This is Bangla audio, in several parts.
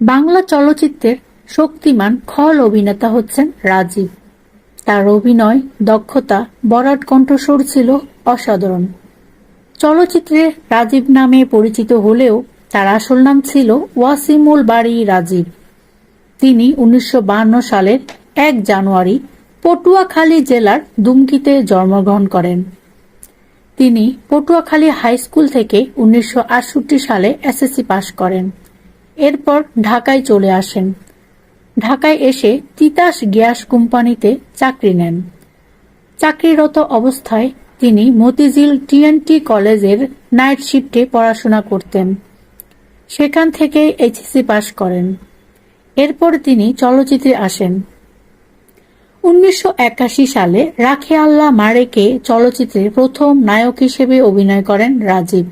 বাংলা চলচ্চিত্রের শক্তিমান খল অভিনেতা হচ্ছেন রাজীব। তার অভিনয়, দক্ষতা, বরাট কণ্ঠস্বর ছিল অসাধারণ। চলচ্চিত্রে রাজীব নামে পরিচিত হলেও তার আসল নাম ছিল ওয়াসিমুল বাড়ি রাজীব। তিনি উনিশশো সালের এক জানুয়ারি পটুয়াখালী জেলার দুমকিতে জন্মগ্রহণ করেন। তিনি পটুয়াখালী হাই স্কুল থেকে উনিশশো আটষট্টি সালে এসএসসি পাশ করেন। এরপর ঢাকায় চলে আসেন। ঢাকায় এসে তিতাস গ্যাস কোম্পানিতে চাকরি নেন। চাকরিরত অবস্থায় তিনি মতিঝিল টিএনটি কলেজের নাইট শিফটে পড়াশোনা করতেন। সেখান থেকে এইচএসসি পাশ করেন। এরপর তিনি চলচ্চিত্রে আসেন। উনিশশো একাশি সালে রাখে আল্লাহ মারেকে চলচ্চিত্রে প্রথম নায়ক হিসেবে অভিনয় করেন রাজীব।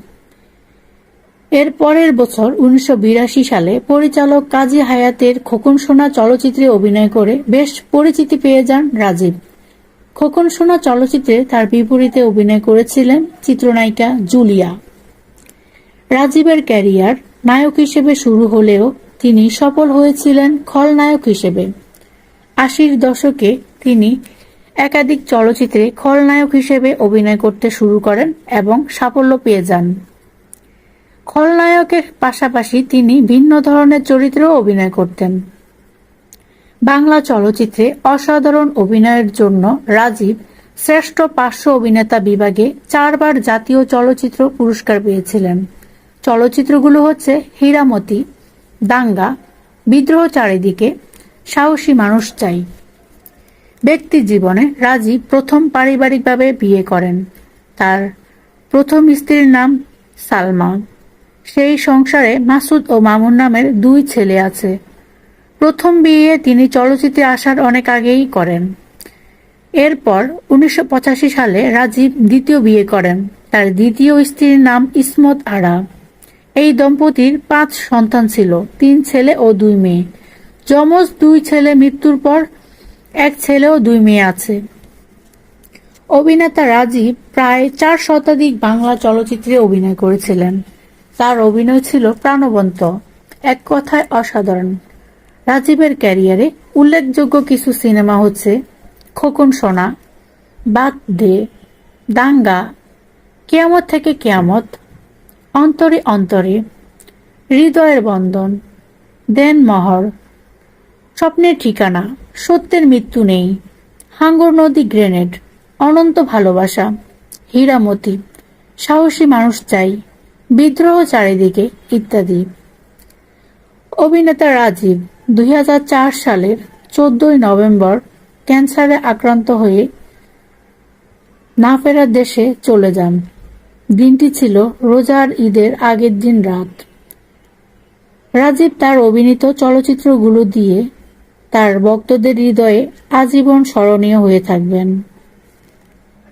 এর পরের বছর উনিশশো বিরাশি সালে পরিচালক কাজী হায়াতের খোকন সোনা চলচ্চিত্রে অভিনয় করে বেশ পরিচিতি পেয়ে যান রাজীব। খোকন সোনা চলচ্চিত্রে তার বিপরীতে অভিনয় করেছিলেন চিত্রনায়িকা জুলিয়া। রাজীবের ক্যারিয়ার নায়ক হিসেবে শুরু হলেও তিনি সফল হয়েছিলেন খলনায়ক হিসেবে। আশির দশকে তিনি একাধিক চলচ্চিত্রে খলনায়ক হিসেবে অভিনয় করতে শুরু করেন এবং সাফল্য পেয়ে যান। খলনায়কের পাশাপাশি তিনি ভিন্ন ধরনের চরিত্রেও অভিনয় করতেন। বাংলা চলচ্চিত্রে অসাধারণ অভিনয়ের জন্য রাজীব শ্রেষ্ঠ পার্শ্ব অভিনেতা বিভাগে চারবার জাতীয় চলচ্চিত্র পুরস্কার পেয়েছিলেন। চলচ্চিত্রগুলো হচ্ছে হীরামতি, দাঙ্গা, বিদ্রোহ চারিদিকে, সাহসী মানুষ চাই। ব্যক্তি জীবনে রাজীব প্রথম পারিবারিকভাবে বিয়ে করেন। তার প্রথম স্ত্রীর নাম সালমা। সেই সংসারে মাসুদ ও মামুন নামের দুই ছেলে আছে। প্রথম বিয়ে তিনি চলচ্চিত্রে আসার অনেক আগেই করেন। এরপর উনিশশো পঁচাশি সালে রাজীব দ্বিতীয় বিয়ে করেন। তার দ্বিতীয় স্ত্রীর নাম ইসমত আরা। এই দম্পতির পাঁচ সন্তান ছিল, তিন ছেলে ও দুই মেয়ে। যমজ দুই ছেলে মৃত্যুর পর এক ছেলে ও দুই মেয়ে আছে। অভিনেতা রাজীব প্রায় চার শতাধিক বাংলা চলচ্চিত্রে অভিনয় করেছিলেন। তার অভিনয় ছিল প্রাণবন্ত। এক কথায় অসাধারণ। রাজীবের ক্যারিয়ারে উল্লেখযোগ্য কিছু সিনেমা হচ্ছে খোকন সোনা বাদ দে, দাঙ্গা, কেয়ামত থেকে কেয়ামত, অন্তরে অন্তরে, হৃদয়ের বন্ধন দেন মহর, স্বপ্নের ঠিকানা, সত্যের মৃত্যু নেই, হাঙ্গর নদী গ্রেনেড, অনন্ত ভালোবাসা, হীরামতি, সাহসী মানুষ চাই। বিদ্রোহ চারিদিকে ইত্যাদি। অভিনেতা রাজীব দুই হাজার চার সালের চোদ্দই নভেম্বর ক্যান্সারে আক্রান্ত হয়ে না ফেরার দেশে চলে যান। দিনটি ছিল রোজার ঈদের আগের দিন রাত। রাজীব তার অভিনীত চলচ্চিত্রগুলো দিয়ে তার ভক্তদের হৃদয়ে আজীবন স্মরণীয় হয়ে থাকবেন।